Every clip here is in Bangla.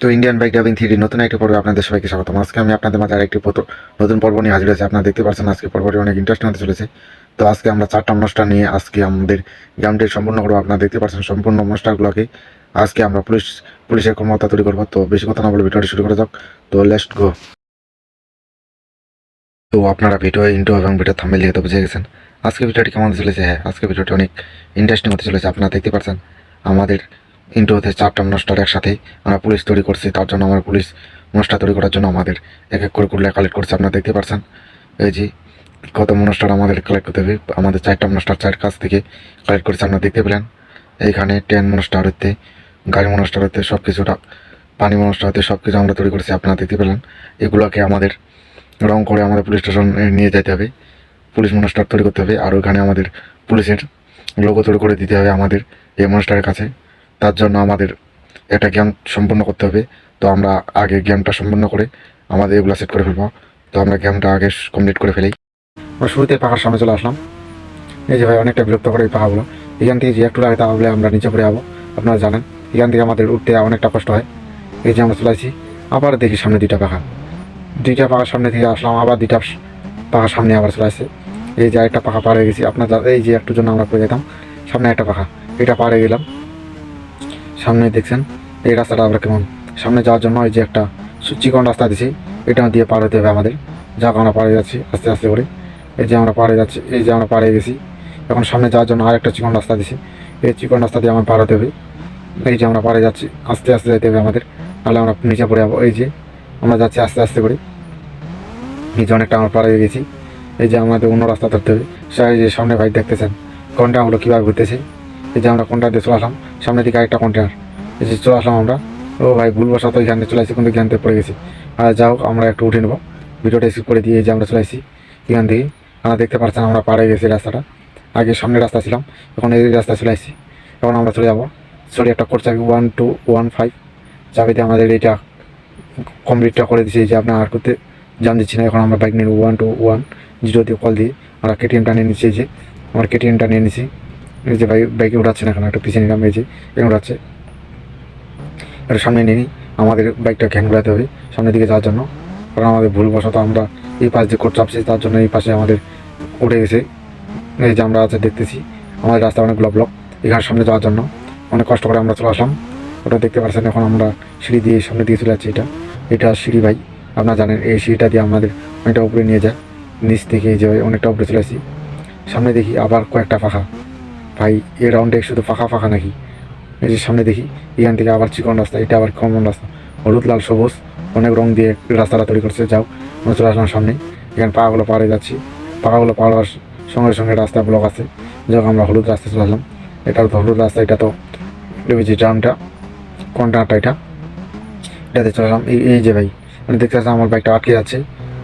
তো ইন্ডিয়ান বাইক ড্রাইভিং থ্রি নতুন একটি পর্বে আপনাদের সবাইকে স্বাগতম। আজকে আমি আপনাদের মাঝে আরেকটি নতুন পর্ব নিয়ে হাজির হয়েছে। আপনারা দেখতে পাচ্ছেন আজকে পর্বটি অনেক ইন্টারেস্টিং হতে চলেছে। তো আজকে আমরা চারটা অনুষ্ঠান নিয়ে আজকে আমাদের গেমটি সম্পূর্ণ করব আপনারা দেখতে পাচ্ছেন, সম্পূর্ণ অনুষ্ঠানগুলোকে আজকে আমরা পুলিশ, পুলিশের ক্ষমতা তৈরি করব। তো বেশি কথা না বলে ভিডিওটি শুরু করা যাক। তো লেস্ট গো তো আপনারা ভিডিও ইন্টো এবং ভিডিও থামেল দিয়ে তো বুঝে গেছেন। আজকে ভিডিওটি কেমন চলেছে? হ্যাঁ আজকে ভিডিওটি অনেক ইন্টারেস্টিং হতে চলেছে। আপনারা দেখতে পাচ্ছেন আমাদের ইন্টোতে চারটা মনস্টার একসাথে আমরা পুলিশ তৈরি করছি, তার জন্য আমরা পুলিশ মনস্টার তৈরি করার জন্য আমাদের এক এক করে কুড়লে কালেক্ট করছে, আপনারা দেখতে পাচ্ছেন এই যে কত মনস্টার আমাদের কালেক্ট করতে হবে, আমাদের চারটা মনস্টার চার কাছ থেকে কালেক্ট করছে, আপনারা দেখতে পেলেন। এইখানে ট্রেন মনস্টার হতে গাড়ি মনস্টার হতে সব কিছুটা পানি মনস্টার হতে সব কিছু আমরা তৈরি করছি, আপনারা দেখতে পেলেন। এগুলোকে আমাদের রং করে আমাদের পুলিশ স্টেশন নিয়ে যেতে হবে। পুলিশ মনস্টার তৈরি করতে হবে, আর ওইখানে আমাদের পুলিশের লোগো তৈরি করে দিতে হবে আমাদের এই মনস্টারের কাছে। তার জন্য আমাদের একটা গেম সম্পূর্ণ করতে হবে। তো আমরা আগে গেমটা সম্পূর্ণ করে আমাদের এগুলো সেট করে ফেলব। তো আমরা গেমটা আগে কমপ্লিট করে ফেলি। আমরা শুরুতে পাহাড় সামনে চলে আসলাম। এই যে ভাই অনেকটা বিরক্ত করে এই পাহাড়গুলো। এখান থেকে যে একটু লাগে তাহলে আমরা নিচে পড়ে যাব। আপনারা জানেন, এখান থেকে আমাদের উঠতে অনেকটা কষ্ট হয়। এই যে আমরা চলে আসছি, আবার দেখি সামনে দুইটা পাখা। দুইটা পাখার সামনে থেকে আসলাম, আবার দুইটা পাখার সামনে আবার চলে আসছে। এই যে একটা পাখা পার হয়ে গেছি। আপনার এই যে একটু জন্য আমরা পড়ে যেতাম, সামনে একটা পাখা। এটা পার হয়ে গেলাম। সামনে দেখছেন, এই রাস্তাটা আমরা কেমন? সামনে যাওয়ার জন্য ওই যে একটা সু- চিকন রাস্তা দিছি, এটা দিয়ে পার হতে হবে আমাদের। যা আমরা পাড়ে যাচ্ছি, আস্তে আস্তে করে। এই যে আমরা পাড়ে যাচ্ছি, এই যে আমরা পাড়ে গেছি। এখন সামনে যাওয়ার জন্য আরেকটা চিকন রাস্তা দিছি, এই চিকন রাস্তা দিয়ে আমার পার হতে হবে। এই যে আমরা পাড়ে যাচ্ছি, আস্তে আস্তে যেতে হবে আমাদের। নাহলে আমরা নিচে পড়ে যাব। এই যে আমরা যাচ্ছি আস্তে আস্তে করে। এই যে অনেকটা আমরা পাড়ে গেছি। এই যে আমাদের অন্য রাস্তা ধরতে হবে। সেই যে সামনে বাইক দেখতেছেন কন্টেনারগুলো কীভাবে ঘুরতেছে? এই যে আমরা কন্টেনার চলে আসলাম, সামনের দিকে আরেকটা কন্টেনার এই যে চলে আসলাম আমরা। ও ভাই ভুলবশত এখানে চলে আসি কিন্তু জ্ঞানতে পড়ে গেছি। আর যা হোক, আমরা একটু উঠে নেব। ভিডিওটা স্কিপ করে দিয়ে যে আমরা চলে আসি এখান থেকে। আমরা দেখতে পাচ্ছেন আমরা পাড়ে গেছি রাস্তাটা। আগে সামনে রাস্তা ছিলাম, এখন এই রাস্তা চলে আসছি। এখন আমরা চলে যাব। সরি একটা কোর্স চাবি ওয়ান টু ওয়ান ফাইভ চাবিতে আমাদের এইটা কমপ্লিটটা করে দিয়েছি যে আপনার আর করতে জান দিচ্ছি না। এখন আমরা বাইক নিয়ে ওয়ান টু ওয়ান জিরো দিয়ে কল দিয়ে। আমরা কেটিএমটা নিয়ে নিচ্ছি যে। আমার কেটিএমটা নিয়ে নিছি এই যে বাইক বাইকে উঠাচ্ছে না এখন, একটা পিছিয়ে নিলাম, এই যে এখন উঠাচ্ছে এটা সামনে নিয়ে নিই আমাদের বাইকটা ঘ্যান ঘোরাতে হবে সামনের দিকে যাওয়ার জন্য। কারণ আমাদের ভুলবশত আমরা এই পাশ দিয়ে কোট চাপছি, তার জন্য এই পাশে আমাদের উঠে গেছে। এই যে আমরা আছে দেখতেছি, আমাদের রাস্তা অনেকগুলো ব্লক এখানে সামনে যাওয়ার জন্য। অনেক কষ্ট করে আমরা চলে আসলাম। ওটা দেখতে পাচ্ছেন, এখন আমরা সিঁড়ি দিয়ে সামনে দিয়ে চলে যাচ্ছি, এটা। এটা সিঁড়ি ভাই, আপনারা জানেন, এই সিঁড়িটা দিয়ে আমাদের অনেকটা উপরে নিয়ে যায়। নিচ থেকে এই যে অনেকটা উপরে চলে আসি সামনে দেখি আবার কয়েকটা ফাঁকা। ভাই এ রাউন্ডে শুধু ফাঁকা ফাঁকা নাকি? এই যে সামনে দেখি, এখান থেকে আবার চিকন রাস্তা, এটা আবার কমন রাস্তা। হলুদ, লাল, সবুজ, অনেক রং দিয়ে রাস্তাটা তৈরি করছে, যাও। আমরা চলে আসলাম সামনে। এখানে পাকাগুলো পাড়ে যাচ্ছি। পাকাগুলো পাড়ার সঙ্গে সঙ্গে রাস্তা ব্লক আছে। যাক, আমরা হলুদ রাস্তা চলে আসলাম। এটা তো হলুদ রাস্তা, এটা তো যে ড্রামটা, কন্টেনারটা এটা। এটাতে চলে আসলাম। এই এই যে ভাই মানে দেখতে পাচ্ছেন আমার বাইকটা আটকে যাচ্ছে।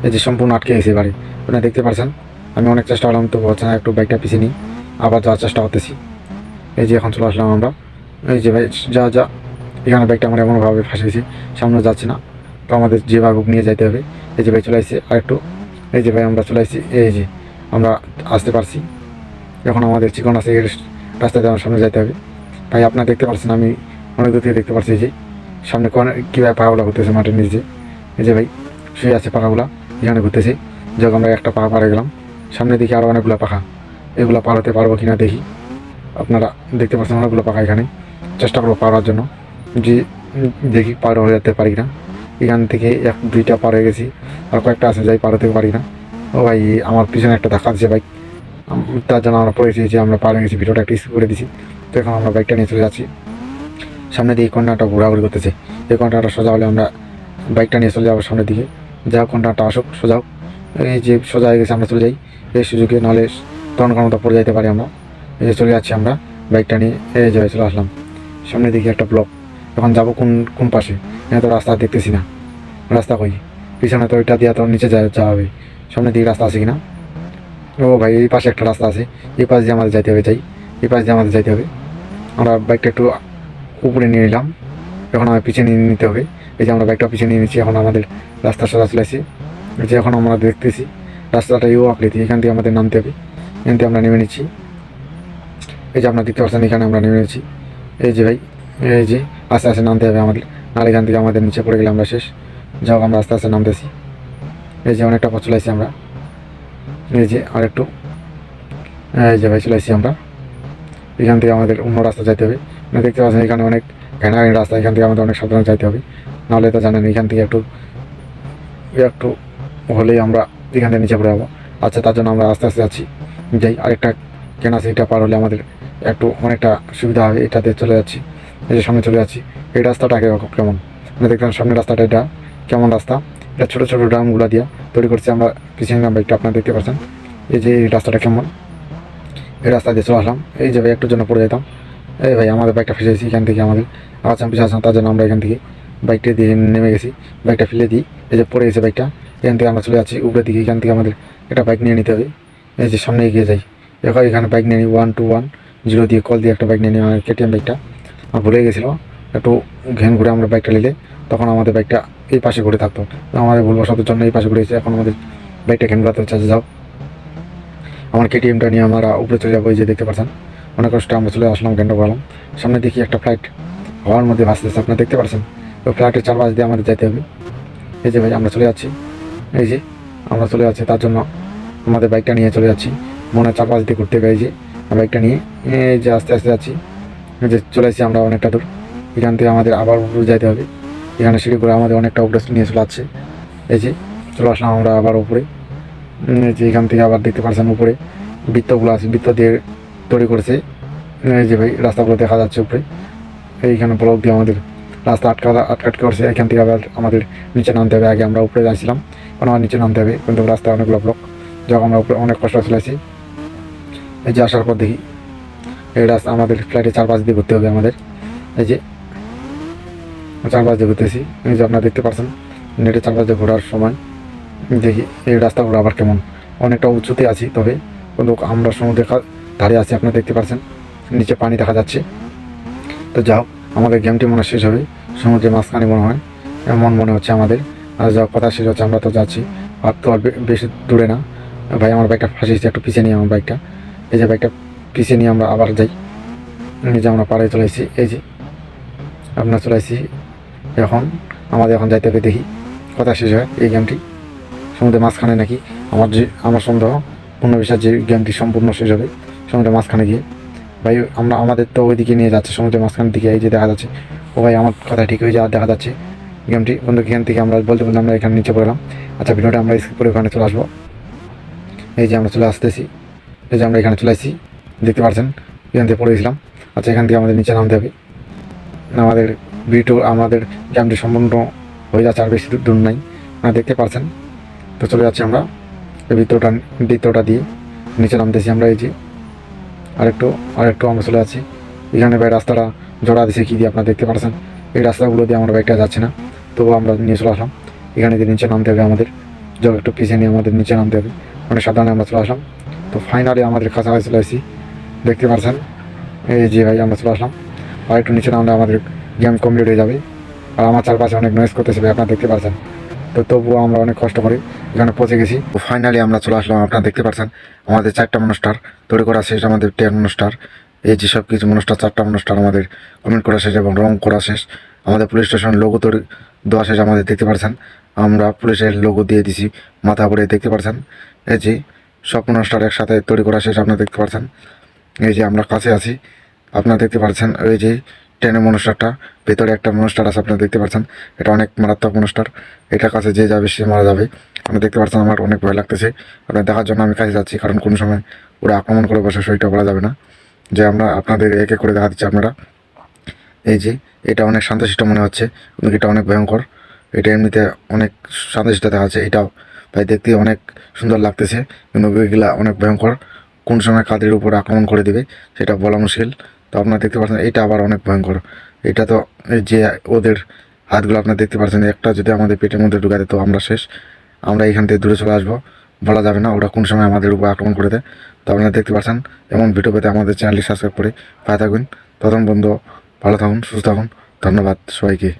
এই যে সম্পূর্ণ আটকে গেছে এবারে। আপনারা দেখতে পাচ্ছেন আমি অনেক চেষ্টা করলাম তো হচ্ছে না, একটু বাইকটা পিছিয়ে নিই। আবার যাওয়ার চেষ্টা করতেছি। এই যে এখন চলে আসলাম আমরা। এই যে ভাই, যা যা। এখানে বাইকটা আমরা এমনভাবে ফাঁসিয়েছি সামনে যাচ্ছে না। তো আমাদের যেভাবে হোক নিয়ে যাইতে হবে। এই যে ভাই চলে আসছে আর একটু এই যে ভাই, আমরা চলে আসছি। এই যে আমরা আসতে পারছি। এখন আমাদের চিকন আছে রাস্তাতে আমার সামনে যাইতে হবে। ভাই, আপনারা দেখতে পাচ্ছেন আমি অনেক দূর থেকে দেখতে পাচ্ছি যে সামনে কোন, কীভাবে পাকাগুলো ঘুরতেছে মাঠের নিচে। এই যে ভাই, শুয়ে আছে পাখাগুলা। এখানে ঘুরতেছে। যখন আমরা একটা পাখা পাড়ে গেলাম। সামনে দিকে আরও অনেকগুলো পাখা। এগুলো পাড়াতে পারব কিনা দেখি। আপনারা দেখতে পাচ্ছেন অনেকগুলো পাখা এখানে। চেষ্টা করব পাড়ার জন্য। যে দেখি পার হয়ে যেতে পারি না এখান থেকে এক দুইটা পার হয়ে গেছি। আর কয়েকটা আছে যাই পার হতে পারি না। ও ভাই, আমার পিছনে একটা ধাক্কা দিচ্ছে বাইক তার জন্য আমরা পড়েছি যে আমরা পার হয়ে গেছি, ভিডিওটা একটা স্কিপ করে দিছি। তো এখন আমরা বাইকটা নিয়ে চলে যাচ্ছি। সামনে দিয়ে কন্যাটা ঘোরাঘুরি করতেছে। এই কন্যাটা সোজা হলে আমরা বাইকটা নিয়ে চলে যাব সামনের দিকে। যা কন্যাটা, আসুক, সোজা হোক। এই যে সোজা হয়ে গেছে, আমরা চলে যাই। এই সুযোগে, নাহলে তখন কোনো পড়ে যাইতে পারি আমরা। এই যে চলে যাচ্ছি আমরা, বাইকটা নিয়ে। এই যে চলে আসলাম। সামনের দিকে একটা ব্লক এখন যাব কোন কোন পাশে? এখানে তো রাস্তা দেখতেছি না। রাস্তা কই? পিছনে তো ওইটা দিয়ে তো নিচে যাওয়া হবে। সামনের দিকে রাস্তা আছে কিনা? ও ভাই, এই পাশে একটা রাস্তা আছে। এই পাশ দিয়ে আমাদের যাইতে হবে যাই। এই পাশ দিয়ে আমাদের যাইতে হবে। আমরা বাইকটা একটু উপরে নিয়ে নিলাম। এখন আমার পিছিয়ে নিয়ে নিতে হবে। এই যে আমরা বাইকটা পিছিয়ে নিয়ে নিচ্ছি, এখন আমাদের রাস্তা সোজা চলে এই যে এখন আমরা দেখতেছি, রাস্তাটা ইউ আকৃতি। এখান থেকে আমাদের নামতে হবে। থেকে আমরা নেমে নিচ্ছি। এই যে আপনারা দেখতে পাচ্ছেন, এখানে আমরা নেমে নিচ্ছি। এই যে ভাই, এই যে আস্তে আস্তে নামতে হবে আমাদের। নাহলে এখান থেকে আমাদের নিচে পড়ে গেলে আমরা শেষ। যাও, আমরা আস্তে আস্তে নামতেছি। এই যে অনেকটা পথ চলে আসছি আমরা। এই যে আরেকটু। এই যে ভাই চলে আসছি আমরা। এখান থেকে আমাদের অন্য রাস্তা যাইতে হবে। দেখতে পাচ্ছেন এখানে অনেক ঘেনাঘানি রাস্তা। এখান থেকে আমাদের অনেক সাবধানে যাইতে হবে। নাহলে তো জানেন, এখান থেকে একটু একটু হলেই আমরা এখান থেকে নিচে পড়ে যাব। আচ্ছা তার জন্য আমরা আস্তে আস্তে যাচ্ছি। যাই, আরেকটা কেনা সেটা পার হলে আমাদের একটু অনেকটা সুবিধা হবে, এটাতে চলে যাচ্ছি। এই যে সামনে চলে যাচ্ছি, এই রাস্তাটা কে- কেমন? মানে দেখলাম সামনের রাস্তাটা এটা, কেমন রাস্তা? এটা ছোটো ছোটো ড্রামগুলো দিয়ে তৈরি করছি আমরা পিছিয়ে নাম বাইকটা আপনারা দেখতে পাচ্ছেন। এই যে এই রাস্তাটা কেমন? এই রাস্তা দিয়ে চলে আসলাম। এই যে ভাই, একটুর জন্য পড়ে যেতাম। এই ভাই, আমাদের বাইকটা ফেসেছি এখান থেকে আমাদের। আসাম পিছিয়ে আসলাম তার জন্য আমরা এখান থেকে বাইকটা দিয়ে নেমে গেছি। বাইকটা ফেলে দিই। এই যে পড়ে গেছে বাইকটা এখান থেকে আমরা চলে যাচ্ছি, উপরের দিকে এখান থেকে আমাদের একটা বাইক নিয়ে নিতে হবে। এই যে সামনে এগিয়ে যাই। এখন এখানে বাইক নিয়ে নিই ওয়ান টু ওয়ান জিরো দিয়ে কল দিয়ে একটা বাইক নিয়ে নিই আমার কেটিএম বাইকটা আমার ভুলে গেছিল, একটু ঘেন ঘুরে আমরা বাইকটা নিলে, তখন আমাদের বাইকটা এই পাশে ঘুরে থাকতো। আমাদের ভুলবশতের জন্য এই পাশে ঘুরে এসে এখন আমাদের বাইকটা ঘেন ঘুরাতে চাচ্ছে যাও। আমার কেটিএমটা নিয়ে আমরা উপরে চলে যাব, এই যে দেখতে পাচ্ছেন। অনেক কষ্ট আমরা চলে আসলাম, ঘেন্টা গেলাম সামনে দেখি একটা ফ্লাইট হওয়ার মধ্যে ভাসতেছে, আপনারা দেখতে পাচ্ছেন? ওই ফ্লাইটের চারপাশ দিয়ে আমাদের যেতে হবে। এই যে ভাই, আমরা চলে যাচ্ছি। এই যে, আমরা চলে যাচ্ছি, তার জন্য আমাদের বাইকটা নিয়ে চলে যাচ্ছি। মনে দিয়ে ঘুরতে হবে যে বাইকটা নিয়ে যে আস্তে আস্তে যাচ্ছি। যে চলে এসেছি আমরা অনেকটা দূর। এখান থেকে আমাদের আবার উপরে যেতে হবে। এখানে সিঁড়ি করে আমাদের অনেকটা উপরে নিয়ে চলে যাচ্ছে এই যে চলে আসলাম আমরা আবার উপরে। যে এখান থেকে আবার দেখতে পাচ্ছেন উপরে। বৃত্তগুলো আছে, বৃত্ত দিয়ে তৈরি করেছে। যে ভাই, রাস্তাগুলো দেখা যাচ্ছে উপরে। এইখানে ব্লক দিয়ে আমাদের রাস্তা আটকা, আটকাট করছে। এখান থেকে আবার আমাদের নিচে নামতে হবে। আগে আমরা উপরে যাচ্ছিলাম। এখন আমার নিচে নামতে হবে। কিন্তু রাস্তায় অনেকগুলো ব্লক যখন আমরা অনেক কষ্ট চলে আসি এই যে আসার পর দেখি, এই রাস্তা আমাদের ফ্লাইটে চারপাশ দিয়ে ঘুরতে হবে আমাদের। এই যে চারপাশ দিয়ে ঘুরতেছি, এই যে আপনারা দেখতে পাচ্ছেন নেটে চারপাশ দিয়ে ঘোরার সময় দেখি এই রাস্তাগুলো আবার কেমন। অনেকটা উঁচুতে আছি, তবে কিন্তু আমরা সমুদ্রের ধারে আছি, আপনারা দেখতে পাচ্ছেন, নিচে পানি দেখা যাচ্ছে। তো যাও, আমাদের গেমটি মনে শেষ হবে। সমুদ্রের মাঝখানে মনে হয়, এমন মনে হচ্ছে আমাদের। আর যা কথা শেষ হচ্ছে, আমরা তো যাচ্ছি, আর তো আর বে- বেশি দূরে না। ভাই, আমার বাইকটা ফাঁসিয়েছে একটু পিছিয়ে নিয়ে আমার বাইকটা এই যে বাইকটা পিছিয়ে নিয়ে আমরা আবার যাই। এই যে আমরা পাড়ে চলে এসেছি, এই যে আপনার চলে এসেছি। এখন আমাদের এখন যাইতে হবে, দেখি কথা শেষ হয় এই গেমটি সমুদ্রের মাঝখানে নাকি আমার যে আমার সন্দেহ পূর্ণ বিশ্বাস যে গেমটি সম্পূর্ণ শেষ হবে, সমুদ্রের মাঝখানে গিয়ে। ভাই, আমরা আমাদের তো ওইদিকে নিয়ে যাচ্ছে, সমুদ্রের মাঝখানের দিকে এই যে দেখা যাচ্ছে। ও ভাই, আমার কথা ঠিক হয়ে যাওয়া দেখা যাচ্ছে। গেমটি বন্ধু, এখান থেকে আমরা বলতে বলতে আমরা এখানে নিচে পড়লাম। আচ্ছা ভিডিওটা আমরা স্কিপ করে ওখানে চলে আসব। এই যে আমরা চলে আসতেছি, এই যে আমরা এখানে চলে আসছি, দেখতে পাচ্ছেন, এখান থেকে পড়ে গেছিলাম। আচ্ছা এখান থেকে আমাদের নিচে নামতে হবে। আমাদের ভিডিও, আমাদের গেমটি সম্পূর্ণ হয়ে যাচ্ছে, আর বেশি দূর- নাই। আপনারা দেখতে পাচ্ছেন। তো চলে যাচ্ছি আমরা। এই বৃত্তটা বৃত্তটা দিয়ে নিচে নামতেছি আমরা, এই যে। আরেকটু আরেকটু আমরা চলে যাচ্ছি। এখানে ভাই রাস্তাটা জোড়া দিছে, কি দিয়ে আপনারা দেখতে পাচ্ছেন এই রাস্তাগুলো দিয়ে আমরা বাইকটা যাচ্ছে না। তবুও আমরা নিয়ে চলে আসলাম। এখানে দিয়ে নিচে নামতে হবে আমাদের। যাও একটু পিছিয়ে নিয়ে আমাদের নিচে নামতে হবে। মানে সাধারণে আমরা চলে আসলাম। তো ফাইনালি আমাদের কাছাকাছি চলে আসছি। দেখতে পাচ্ছেন এই যে ভাই, আমরা চলে আসলাম। আর একটু নিচে নামলে আমাদের গেম কমপ্লিট হয়ে যাবে। আর আমার চারপাশে অনেক নয়েজ করতেছে ভাই, আপনারা দেখতে পাচ্ছেন তো তবুও আমরা অনেক কষ্ট করে এখানে পৌঁছে গেছি। তো ফাইনালি আমরা চলে আসলাম, আপনারা দেখতে পাচ্ছেন আমাদের চারটা মনস্টার, তৈরি করা শেষ, আমাদের টেন মনস্টার। এই যে সব কিছু মনস্টার, চারটা মনস্টার আমাদের কমেন্ট করা শেষ এবং রং করা শেষ। আমাদের পুলিশ স্টেশন লোগো তৈরি দেওয়া শেষ, আমাদের দেখতে পাচ্ছেন আমরা পুলিশের লোগো দিয়ে দিছি, মাথা করে দেখতে পাচ্ছেন এই যে সব মনস্টার একসাথে তৈরি করা শেষ, আপনারা দেখতে পাচ্ছেন এই যে, আমরা কাছে আছি, আপনারা দেখতে পাচ্ছেন এই যে, ট্রেনের মনস্টারটা, ভেতরে একটা মনস্টার আছে, আপনারা দেখতে পাচ্ছেন এটা অনেক মারাত্মক মনস্টার এটার কাছে যে যাবে, সে মারা যাবে। আপনি দেখতে পাচ্ছেন আমার অনেক ভয় লাগতেছে। আপনার দেখার জন্য আমি কাছে যাচ্ছি, কারণ কোনো সময় ওরা আক্রমণ করে বসে সেইটা বলা যাবে না। যে আমরা আপনাদের এক এক করে দেখা দিচ্ছি আপনারা। এই যে, এটা অনেক শান্তশিষ্ট মনে হচ্ছে এটা অনেক ভয়ঙ্কর। এটা এমনিতে অনেক শান্তশিষ্ট দেখা যাচ্ছে, এটাও ভাই, দেখতে অনেক সুন্দর লাগতেছে। কিন্তু অনেক ভয়ঙ্কর। কোন সময় কাদের উপর আক্রমণ করে দেবে, সেটা বলা মুশকিল। তো আপনারা দেখতে পাচ্ছেন, এটা আবার অনেক ভয়ঙ্কর। এটা তো যে ওদের হাতগুলো আপনারা দেখতে পাচ্ছেন, একটা যদি আমাদের পেটের মধ্যে ঢুকাতে তো আমরা শেষ। আমরা এখান থেকে দূরে চলে আসব। বলা যাবে না ওরা কোন সময় আমাদের উপর আক্রমণ করে দেয়। তো আপনারা দেখতে পাচ্ছেন, এমন ভিডিও পেতে আমাদের চ্যানেলটি সাবস্ক্রাইব করে পায়ে থাকবেন তখন বন্ধু, ভালো থাকুন, সুস্থ থাকুন। ধন্যবাদ সবাইকে।